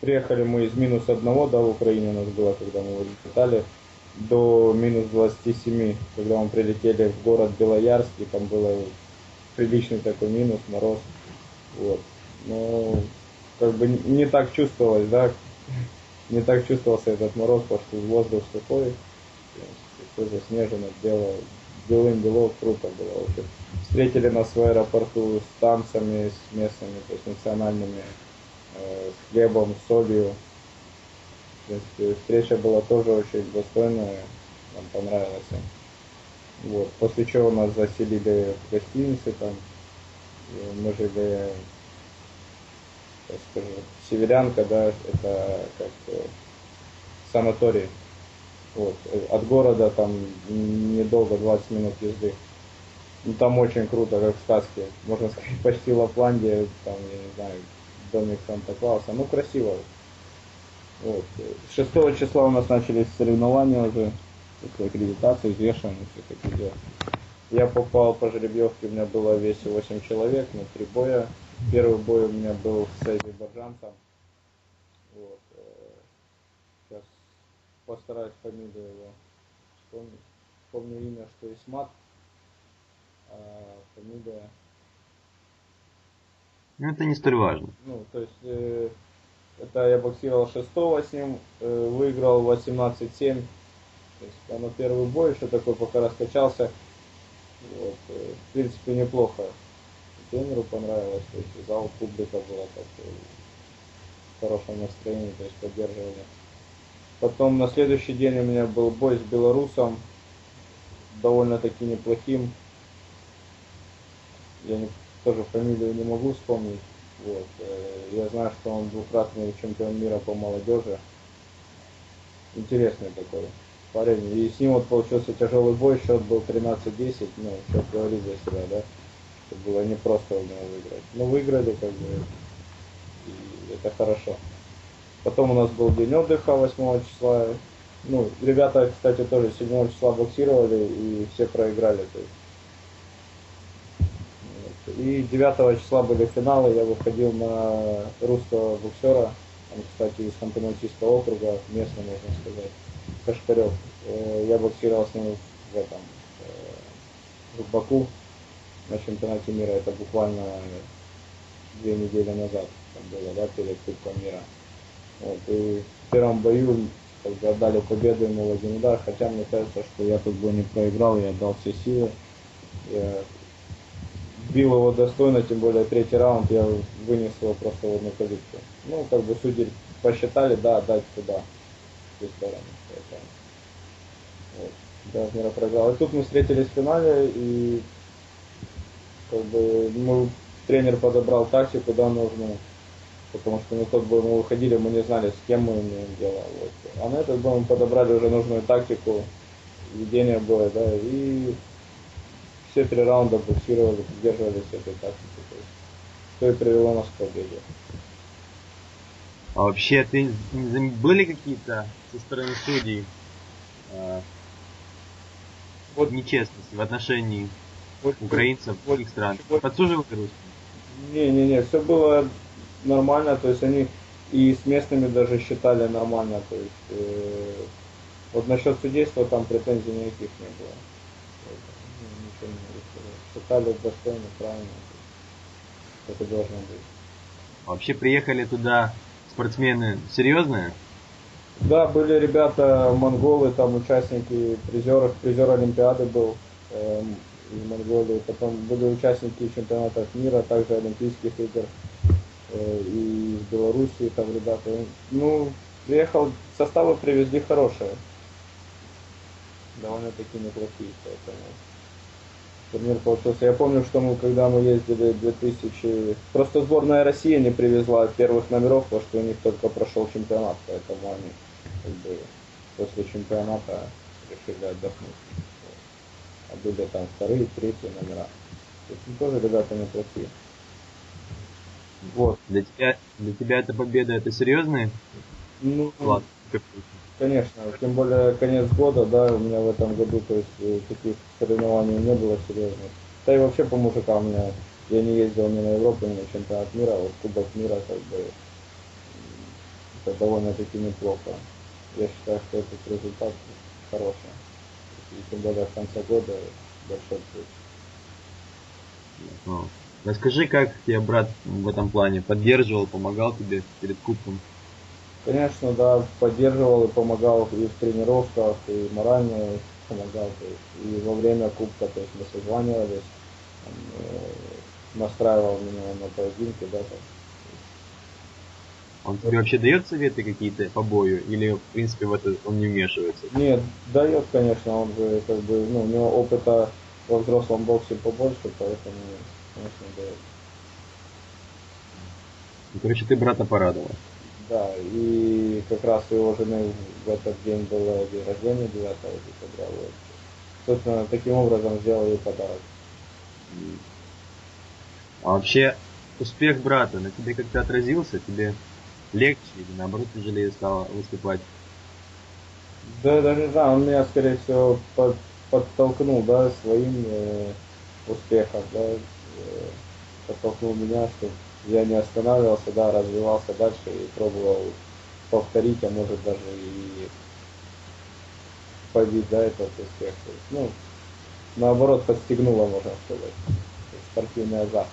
приехали мы из минус одного, да, в Украине у нас было, когда мы летали, до минус 27, когда мы прилетели в город Белоярск, и там было приличный такой минус, мороз. Вот. Но как бы не так чувствовалось, да, не так чувствовался этот мороз, потому что воздух сухой, все заснежено, бело, белым бело, круто было вообще. Встретили нас в аэропорту с танцами, с местными, то есть национальными, с хлебом, с солью. В принципе, встреча была тоже очень достойная, нам понравилось. Вот. После чего нас заселили в гостинице там. И мы жили, так скажу, Северянка, да, это как санаторий. Вот. От города там недолго, 20 минут езды. Ну, там очень круто, как в сказке. Можно сказать, почти Лапландия, там, я не знаю, домик Санта-Клауса. Ну, красиво. Вот. 6 числа у нас начались соревнования уже, аккредитация, взвешивание, все такие дела. Я попал по жеребьевке, у меня было в весе 8 человек, на три боя. Первый бой у меня был с азербайджанцем. Вот. Сейчас постараюсь фамилию его вспомнить. Помню имя, что Исмат, а фамилия... Ну, это не столь важно. Ну, то есть, э, это я боксировал 6 с ним, э, выиграл 18-7. То есть, оно первый бой, что такое, пока раскачался. Вот, э, в принципе, неплохо. Тренеру понравилось, то есть, зал публика была так, э, в хорошем настроении, то есть, поддерживали. Потом на следующий день у меня был бой с белорусом, довольно-таки неплохим. Я не, тоже фамилию не могу вспомнить. Вот. Э, я знаю, что он двукратный чемпион мира по молодежи. Интересный такой парень. И с ним вот получился тяжелый бой, счет был 13-10, ну, счет говорит за себя, да. Это было не просто у него выиграть. Но выиграли, как бы, и это хорошо. Потом у нас был день отдыха 8 числа. Ну, ребята, кстати, тоже 7 числа боксировали и все проиграли. То есть. И 9 числа были финалы, я выходил на русского боксера, он, кстати, из Ханты-Мансийского округа, местный, можно сказать, Кашкарев. Э, я боксировал с ним в этом, э, в Баку на чемпионате мира, это буквально две недели назад там было, да, перед Кубком мира. Вот, и в первом бою бы отдали победу ему в один удар, хотя мне кажется, что я тут бы не проиграл, я отдал все силы. Я бил его достойно, тем более третий раунд я вынес его просто в одну позицию. Ну, как бы судьи посчитали, да, ту сторону. Вот. Газнера проиграл. И тут мы встретились в финале, и как бы мы, тренер подобрал тактику, да, нужную потому что на тот бой мы выходили, мы не знали, с кем мы имеем дело. Вот. А на этот бой мы подобрали уже нужную тактику ведения боя, да, и все три раунда боксировали, придерживались этой тактики. То есть, что и привело нас к победе. А вообще, ты были какие-то со стороны судей э, вот нечестности в отношении вот, украинцев, вот, других стран? Вот, Подсуживали русским? Не-не-не, все было нормально, то есть они и с местными даже считали нормально, то есть э, вот насчет судейства там претензий никаких не было. Ничего не достойно, правильно, это должно быть. Вообще приехали туда спортсмены серьезные? Да, были ребята монголы, там участники, призеры, призер Олимпиады был э, из Монголии, потом были участники чемпионатов мира, также Олимпийских игр. Э, и из Белоруссии там ребята. Ну, приехал, составы привезли хорошие. Довольно-таки неплохие, поэтому турнир получился. Я помню, что мы, когда мы ездили 2000... Просто сборная России не привезла первых номеров, потому что у них только прошел чемпионат, поэтому они как бы после чемпионата решили отдохнуть. А были там вторые, третьи номера. То есть ну, тоже ребята неплохие. Вот. Для тебя, для тебя эта победа это серьезный ну, вклад? Конечно, тем более конец года, да, у меня в этом году, то есть э, таких соревнований не было серьезных. Да и вообще по мужикам у меня, я не ездил ни на Европу, ни на чемпионат мира, а вот Кубок мира как бы это довольно-таки неплохо. Я считаю, что этот результат хороший. И тем более в конце года большой плюс. Расскажи, как тебе брат в этом плане поддерживал, помогал тебе перед кубком? Конечно, да, поддерживал и помогал и в тренировках, и морально помогал. То есть, и во время кубка, то есть мы созванивались, э, настраивал меня на поединки, да, так. Он тебе вообще дает советы какие-то по бою? Или, в принципе, в это он не вмешивается? Нет, дает, конечно, он же как бы, ну, у него опыта во взрослом боксе побольше, поэтому, конечно, дает. Ну, короче, ты брата порадовал. Да, и как раз у его жены в этот день было день рождения 9 декабря. Вот. Собственно, таким образом сделал ей подарок. А вообще, успех брата на тебе как-то отразился? Тебе легче или наоборот тяжелее стало выступать? Да, даже не знаю, он меня, скорее всего, под, подтолкнул, да, своим э, успехом, да, э, подтолкнул меня, чтобы я не останавливался, да, развивался дальше и пробовал повторить, а может даже и побить, да, этот успех. То есть, ну, наоборот, подстегнуло, можно сказать, спортивный азарт.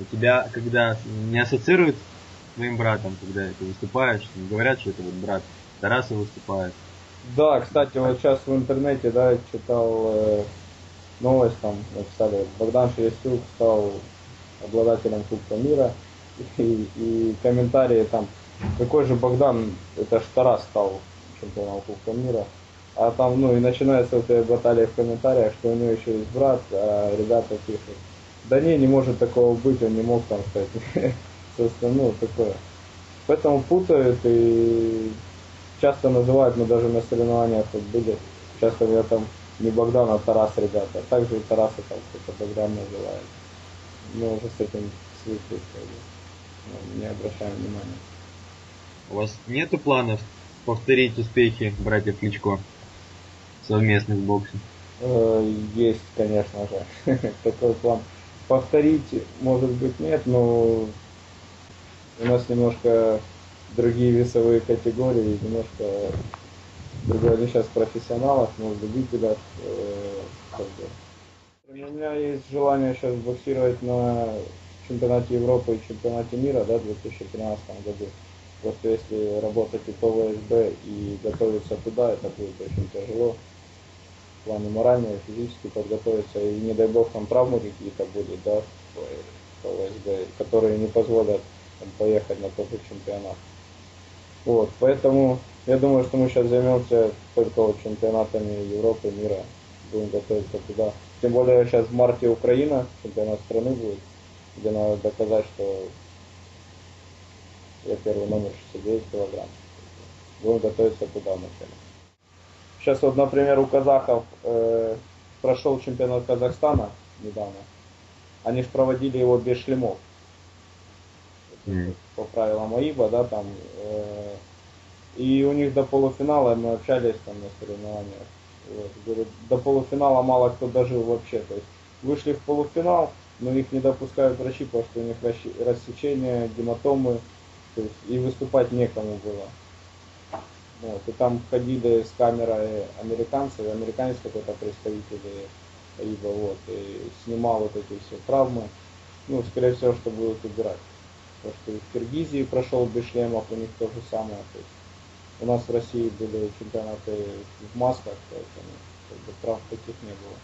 У тебя, когда не ассоциируют с твоим братом, когда ты выступаешь, говорят, что это вот брат Тараса выступает. Да, кстати, вот сейчас в интернете, да, читал э, новость, там написали, Богдан Шелестюк стал обладателем Кубка мира, и, и комментарии там, какой же Богдан, это ж Тарас стал чемпионом Кубка мира, а там, ну, и начинается вот эта баталия в комментариях, что у него еще есть брат, а ребята пишут, да не, не может такого быть, он не мог там стать. Собственно, ну, такое. Поэтому путают и часто называют, мы даже на соревнованиях вот были, часто я там не Богдан, а Тарас ребята. Также и Тараса там кто-то Богдан называет. Мы уже с этим свыклись, не обращаем внимания. У вас нету планов повторить успехи братьев Кличко совместных в боксе? Э, есть, конечно же, такой план повторить, может быть, нет, но у нас немножко другие весовые категории, немножко другое сейчас профессионалов, но любителях. Э, как бы. У меня есть желание сейчас боксировать на чемпионате Европы и чемпионате мира да, в 2013 году. Просто если работать и по ВСБ и готовиться туда, это будет очень тяжело в плане морально физически подготовиться, и не дай бог там травмы какие-то будут, да, по ВСБ, которые не позволят там, поехать на тот же чемпионат. Вот, поэтому я думаю, что мы сейчас займемся только вот чемпионатами Европы, мира, будем готовиться туда. Тем более сейчас в марте Украина, чемпионат страны будет, где надо доказать, что я первый номер 69 килограмм. Будем готовиться туда вначале. Сейчас вот, например, у казахов э, прошел чемпионат Казахстана недавно. Они же проводили его без шлемов. Mm. По правилам АИБа, да, там. Э, и у них до полуфинала мы общались там на соревнованиях. Вот, говорю, до полуфинала мало кто дожил вообще. То есть вышли в полуфинал, но их не допускают врачи, потому что у них рассечения, гематомы, то есть и выступать некому было. Вот, и там ходили с камерой американцы, американец какой-то представитель либо вот, и снимал вот эти все травмы. Ну, скорее всего, что будут убирать. Потому что в Киргизии прошел без шлемов, у них то же самое. То есть у нас в России были чемпионаты в масках, поэтому как бы, прав таких не было.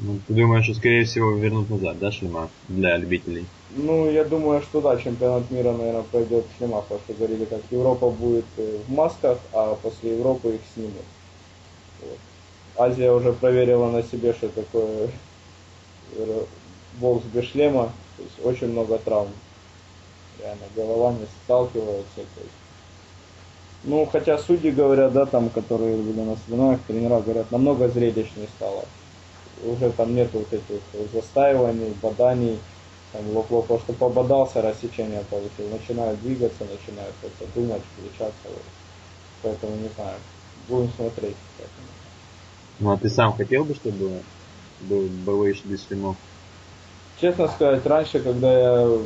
Ну, ты думаешь, что скорее всего вернут назад, да, шлема для любителей? Ну, я думаю, что да, чемпионат мира, наверное, пройдет в шлемах, потому что говорили, как Европа будет э, в масках, а после Европы их снимут. Вот. Азия уже проверила на себе, что такое э, бокс без шлема, то есть очень много травм. Реально, голова не сталкивается, то есть ну, хотя судьи говорят, да, там, которые были на соревнованиях, тренера говорят, намного зрелищнее стало уже там нет вот этих застаиваний, боданий, там лоп-лоп, потому что пободался, рассечение получил, начинают двигаться, начинают это думать, включаться. Вот. Поэтому не знаю, будем смотреть. Поэтому. Ну а ты сам хотел бы, чтобы был боевой без шлемов? Честно сказать, раньше, когда я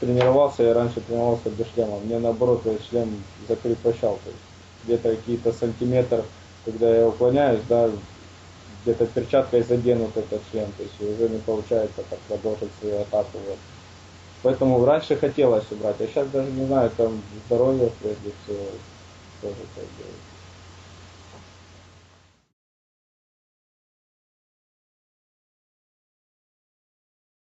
тренировался, я раньше тренировался без шлема. Мне наоборот этот шлем закрепощал. То есть где-то какие-то сантиметр, когда я уклоняюсь, да, где-то перчаткой заденут этот член, то есть уже не получается так продолжить свою атаку. Вот. Поэтому раньше хотелось убрать, а сейчас даже не знаю, там здоровье прежде всего тоже так делать.